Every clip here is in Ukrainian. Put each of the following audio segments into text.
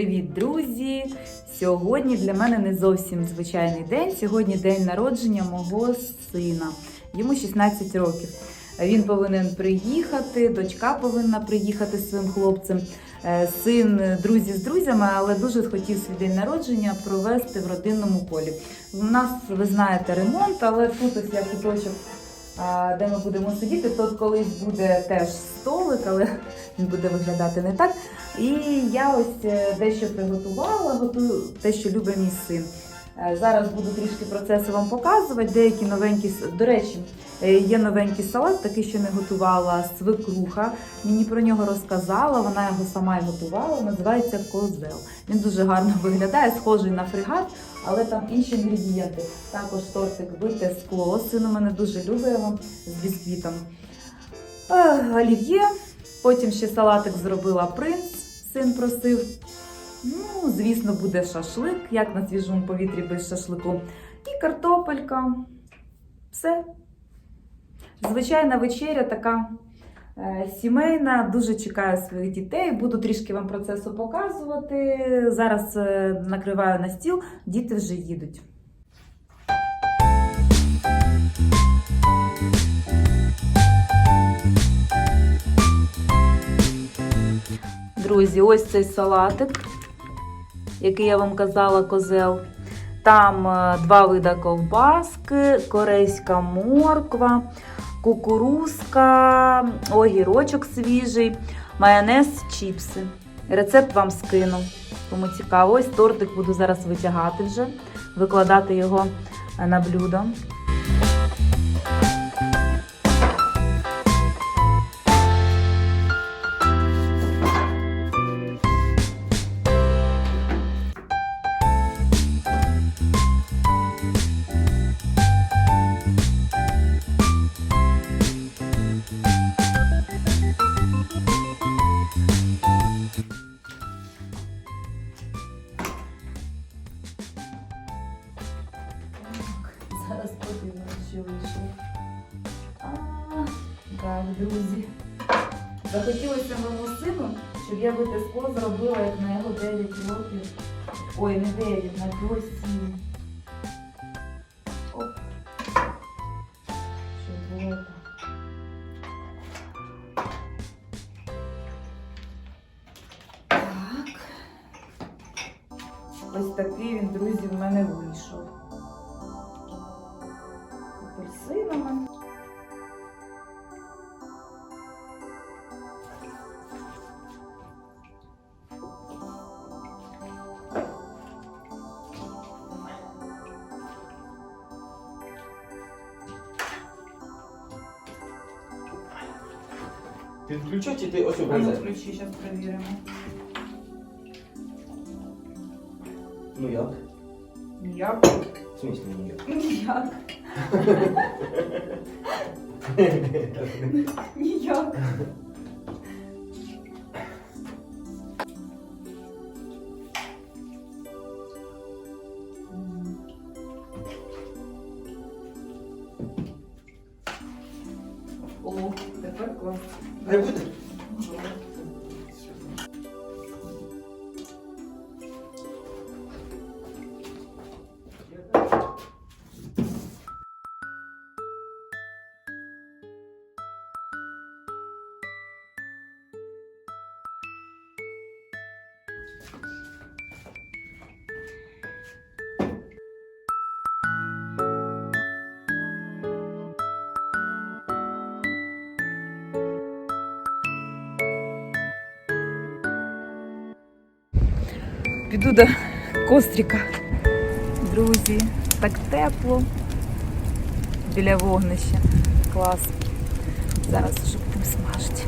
Привіт, друзі! Сьогодні для мене не зовсім звичайний день. Сьогодні день народження мого сина. Йому 16 років. Він повинен приїхати, дочка повинна приїхати зі своїм хлопцем. Е, Син друзі з друзями, але дуже хотів свій день народження провести в родинному колі. У нас, ви знаєте, ремонт, але тут ось я куточок, де ми будемо сидіти. Тут колись буде теж столик, але він буде виглядати не так. І я ось е, дещо приготувала, готую те, що любить мій син. Е, Зараз буду трішки процеси вам показувати. Деякі новенькі, до речі, е, є новенький салат, такий, що не готувала свекруха. Мені про нього розказала, вона його сама і готувала. Називається козел. Він дуже гарно виглядає, схожий на фрегат, але там інші інгредієнти. Також тортик бите скло. Син у мене дуже любить його з бісквітом. Е, Олів'є. Потім ще салатик зробила принц, син просив. Ну, звісно, буде шашлик, як на свіжому повітрі без шашлику. І картопелька. Все. Звичайна вечеря така е, сімейна. Дуже чекаю своїх дітей. Буду трішки вам процесу показувати. Зараз е, накриваю на стіл, діти вже їдуть. Друзі, ось цей салатик, який я вам казала, козел. Там е, два вида ковбаски, корейська морква, кукурузка, огірочок свіжий, майонез, чіпси. Рецепт вам скину. Кому цікаво, ось тортик буду зараз витягати вже, викладати його е, на блюдо. Так, друзі. Захотілося моєму сину, щоб я би те зробила, як на його 9 років. Ой, не 9, на його 7. Оп. Щоб було. Так. Ось такий він, друзі, в мене вийшов. Включай чи ти ось А ну обрізай? ключі, зараз перевіримо. Ну як? Ніяк. В смысле ну як? Ніяк. Ніяк. Не буде? Піду до костріка. Друзі, так тепло. Біля вогнища. Клас. Зараз вже будемо смажити.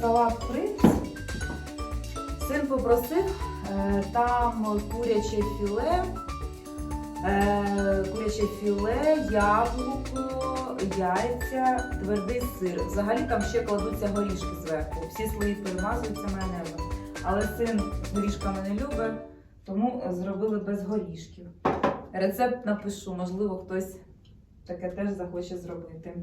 Салат принц. Син попросив, е, там куряче філе, е, куряче філе, яблуко, яйця, твердий сир. Взагалі там ще кладуться горішки зверху. Всі слої перемазуються майонезом. Але син з горішками не любить, тому зробили без горішків. Рецепт напишу, можливо, хтось таке теж захоче зробити.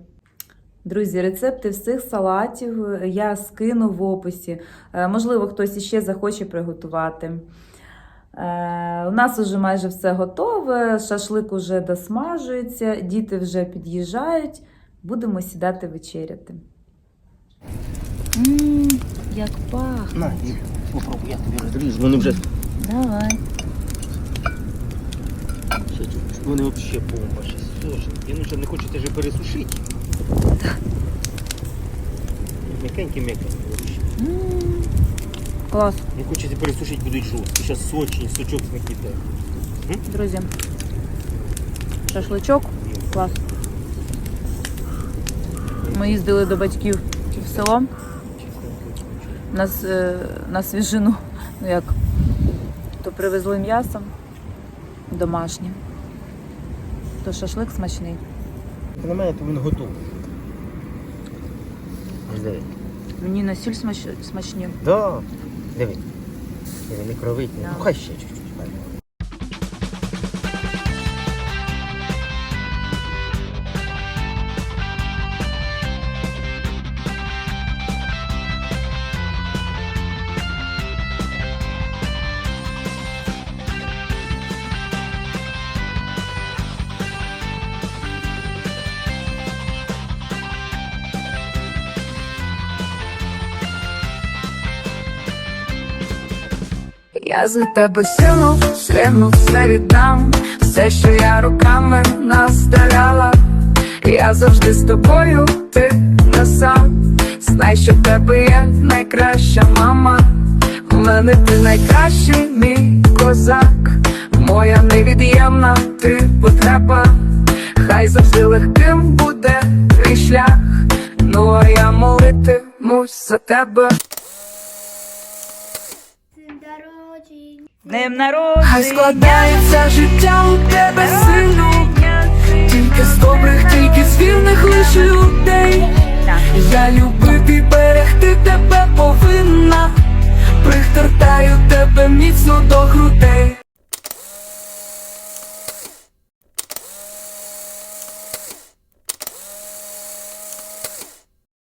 Друзі, рецепти всіх салатів я скину в описі. Е, Можливо, хтось іще захоче приготувати. Е, У нас вже майже все готове, шашлик уже досмажується, діти вже під'їжджають. Будемо сідати вечеряти. Ммм, як пахне. На, попробуй, я тобі розріжу. Вони вже Давай. Вони взагалі бомба. Сочні. Ну що не хочете же пересушити. М'якенькі, м'якенькі. М, Клас, Не хочете пересушити, будуть жорсткі. Зараз сочні, сочок іде. друзі. Шашличок. Клас. Ми їздили до батьків в село на, е, на свіжину. Ну як? То привезли м'ясо домашнє. То шашлик смачний. На мене то він готовий. Диви. Мені на сіль смач... смачні. Да. Диви. Диви, не кровить. Да. Ну хай ще чуть-чуть. Я за тебе сину, сину все віддам, все, що я руками наставляла, я завжди з тобою, ти не сам. Знай, що в тебе є найкраща мама. В мене ти найкращий мій козак, моя невід'ємна ти потреба. Хай завжди легким буде твій шлях. Ну а я молитимусь за тебе. Днем Хай складається життя у тебе сину. Тільки з добрих, тільки з вірних лише людей. Я любити і берегти тебе повинна. Пригортаю тебе міцно до